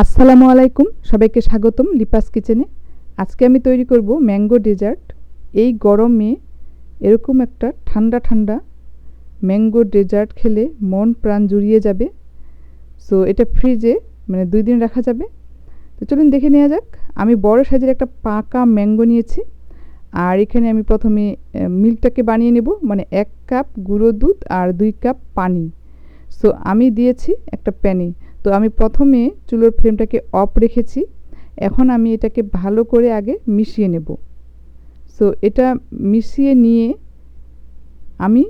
আসসালামু আলাইকুম, সবাইকে স্বাগতম লিপাস কিচেনে। আজকে আমি তৈরি করব ম্যাঙ্গো ডেজার্ট। এই গরমে এরকম একটা ঠান্ডা ঠান্ডা ম্যাঙ্গো ডেজার্ট খেলে মন প্রাণ জুড়িয়ে যাবে। সো এটা ফ্রিজে মানে দুই দিন রাখা যাবে। তো চলুন দেখে নেওয়া যাক। আমি বড় সাইজের একটা পাকা ম্যাঙ্গো নিয়েছি। আর এখানে আমি প্রথমে মিল্কটাকে বানিয়ে নেব। মানে এক কাপ গুঁড়ো দুধ আর দুই কাপ পানি। সো আমি দিয়েছি একটা প্যানে। তো আমি প্রথমে চুলোর ফ্লেমটাকে অফ রেখেছি। এখন আমি এটাকে ভালো করে আগে মিশিয়ে নেব। সো এটা মিশিয়ে নিয়ে আমি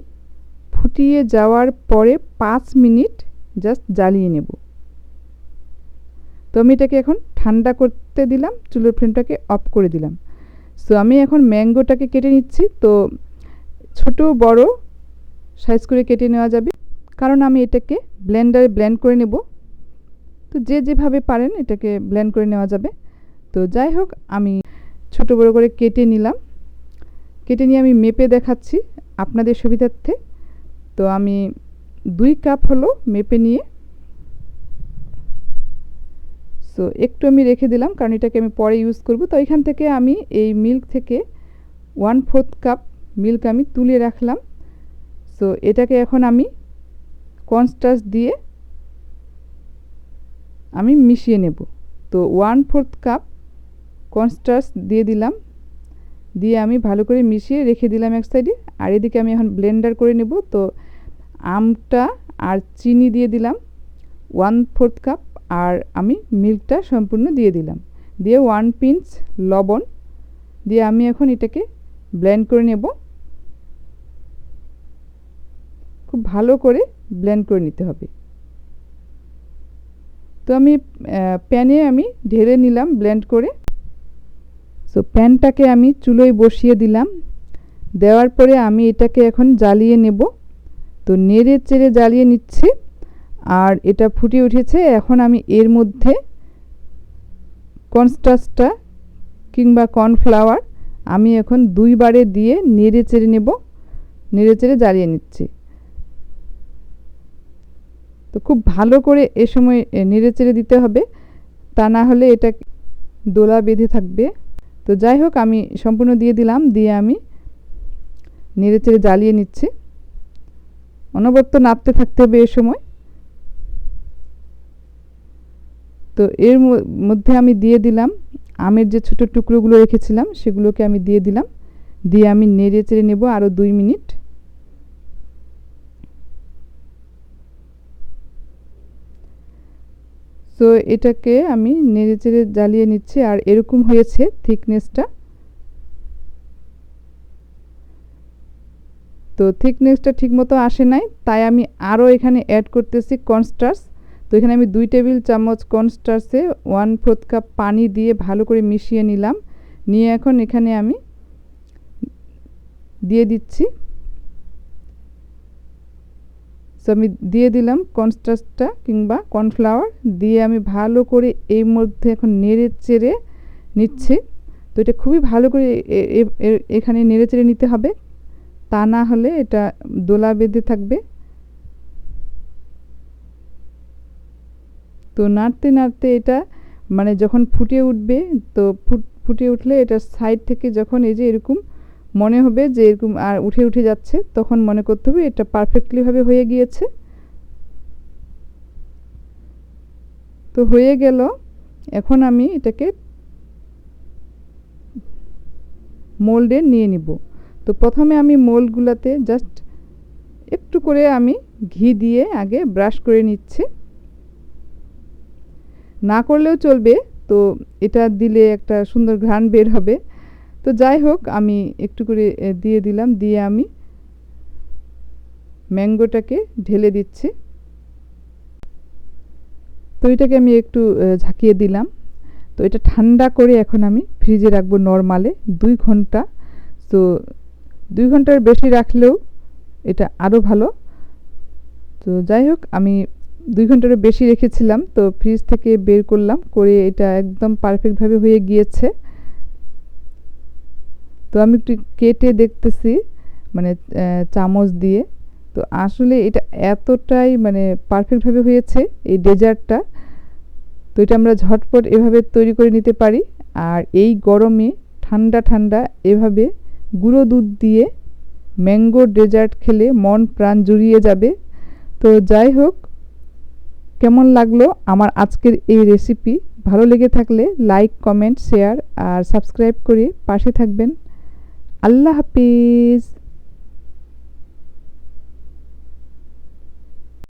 ফুটিয়ে যাওয়ার পরে পাঁচ মিনিট জাস্ট জ্বালিয়ে নেব। তো আমি এটাকে এখন ঠান্ডা করতে দিলাম, চুলোর ফ্লেমটাকে অফ করে দিলাম। সো আমি এখন ম্যাঙ্গোটাকে কেটে নিচ্ছি। তো ছোট, বড় সাইজ করে কেটে নেওয়া যাবে। কারণ আমি এটাকে ব্লেন্ডারে ব্লেন্ড করে নেব। তো যে যেভাবে পারেন এটাকে ব্লেন্ড করে নেওয়া যাবে। তো যাই হোক, আমি ছোট বড় করে কেটে নিলাম। কেটে নিয়ে আমি মেপে দেখাচ্ছি আপনাদের সুবিধার্থে। তো আমি দুই কাপ হলো মেপে নিয়ে সো একটু আমি রেখে দিলাম কারণ এটাকে আমি পরে ইউজ করব। তো এখান থেকে আমি এই মিল্ক থেকে ওয়ান ফোর্থ কাপ মিল্ক আমি তুলে রাখলাম। সো এটাকে এখন আমি কনস্টার্চ দিয়ে আমি মিশিয়ে নেব। তো ওয়ান ফোর্থ কাপ কনস্টার্চ দিয়ে দিলাম। দিয়ে আমি ভালো করে মিশিয়ে রেখে দিলাম এক সাইডে আর এদিকে আমি এখন ব্লেন্ডার করে নেব। তো আমটা আর চিনি দিয়ে দিলাম। ওয়ান ফোর্থ কাপ আর আমি মিল্কটা সম্পূর্ণ দিয়ে দিলাম। দিয়ে ওয়ান পিঞ্চ লবণ দিয়ে আমি এখন এটাকে ব্লেন্ড করে নেব। খুব ভালো করে ব্লেন্ড করে নিতে হবে। তো আমি প্যানে আমি ঢেলে নিলাম ব্লেন্ড করে। সো প্যানটাকে আমি চুলোয় বসিয়ে দিলাম। দেওয়ার পরে আমি এটাকে এখন জ্বালিয়ে নেব। তো নেড়ে চেড়ে জ্বালিয়ে নিচ্ছি। আর এটা ফুটে উঠেছে। এখন আমি এর মধ্যে কনস্টাসটা কিংবা কর্নফ্লাওয়ার আমি এখন দুইবারে দিয়ে নেড়ে চেড়ে নেব। নেড়ে চেড়ে জ্বালিয়ে নিচ্ছি। তো খুব ভালো করে এ সময় নেড়ে চেড়ে দিতে হবে। তা না হলে এটা দোলা বেঁধে থাকবে। তো যাই হোক, আমি সম্পূর্ণ দিয়ে দিলাম, দিয়ে আমি নেড়ে চেড়ে জ্বালিয়ে নিচ্ছি। অনবরত নাড়তে থাকতে হবে এ সময়। তো এর মধ্যে আমি দিয়ে দিলাম আমের যে ছোটো টুকরোগুলো রেখেছিলাম, সেগুলোকে আমি দিয়ে দিলাম। দিয়ে আমি নেড়ে চেড়ে নেব আরও দুই মিনিট। তো এটাকে আমি নেড়ে চেড়ে জ্বালিয়ে নিচ্ছি, আর এরকম হয়েছে থিকনেসটা। তো থিকনেসটা ঠিকমতো আসে নাই, তাই আমি আরও এখানে অ্যাড করতেছি কর্নস্টার্স তো এখানে আমি দুই টেবিল চামচ কর্নস্টার্সে ওয়ান ফোর্থ কাপ পানি দিয়ে ভালো করে মিশিয়ে নিলাম। নিয়ে এখন এখানে আমি দিয়ে দিচ্ছি। সো আমি দিয়ে দিলাম কর্নস্টার্চটা কিংবা কর্নফ্লাওয়ার দিয়ে আমি ভালো করে এই মধ্যে এখন নেড়ে চেড়ে নিচ্ছি। তো এটা খুবই ভালো করে এখানে নেড়ে চেড়ে নিতে হবে। তা না হলে এটা দোলা বেঁধে থাকবে। তো নাড়তে নাড়তে এটা মানে যখন ফুটে উঠবে, তো ফুট, ফুটে উঠলে এটা সাইড থেকে যখন এই যে এরকম মনে হবে যে এরকম আর উঠে উঠে যাচ্ছে, তখন মনে করতে হবে এটা পারফেক্টলিভাবে হয়ে গিয়েছে। তো হয়ে গেল, এখন আমি এটাকে মোল্ডে নিয়ে নিব। তো প্রথমে আমি মোল্ডগুলোতে জাস্ট একটু করে আমি ঘি দিয়ে আগে ব্রাশ করে নিচ্ছি। না করলেও চলবে, তো এটা দিলে একটা সুন্দর ঘ্রাণ বের হবে। তো যাই হোক, আমি একটু করে দিয়ে দিলাম, দিয়ে আমি ম্যাঙ্গোটাকে ঢেলে দিচ্ছি। তো এটাকে আমি একটু ঝাঁকিয়ে দিলাম। তো এটা ঠান্ডা করে এখন আমি ফ্রিজে রাখব নর্মালে দুই ঘণ্টা। তো দুই ঘণ্টার বেশি রাখলেও এটা আরও ভালো। তো যাই হোক, আমি দুই ঘন্টারও বেশি রেখেছিলাম, তো ফ্রিজ থেকে বের করলাম, করে এটা একদম পারফেক্টভাবে হয়ে গিয়েছে। তো আমি একটু কেটে দেখতেছি মানে চামচ দিয়ে। তো আসলে এটা এতটাই মানে পারফেক্টভাবে হয়েছে এই ডেজার্টটা। তো এটা আমরা ঝটপট এভাবে তৈরি করে নিতে পারি। আর এই গরমে ঠান্ডা ঠান্ডা এভাবে গুঁড়ো দুধ দিয়ে ম্যাঙ্গো ডেজার্ট খেলে মন প্রাণ জুড়িয়ে যাবে। তো যাই হোক, কেমন লাগল আমার আজকের এই রেসিপি ভালো লেগে থাকলে লাইক কমেন্ট শেয়ার আর সাবস্ক্রাইব করে পাশে থাকবেন। আল্লাহ হাফিজ।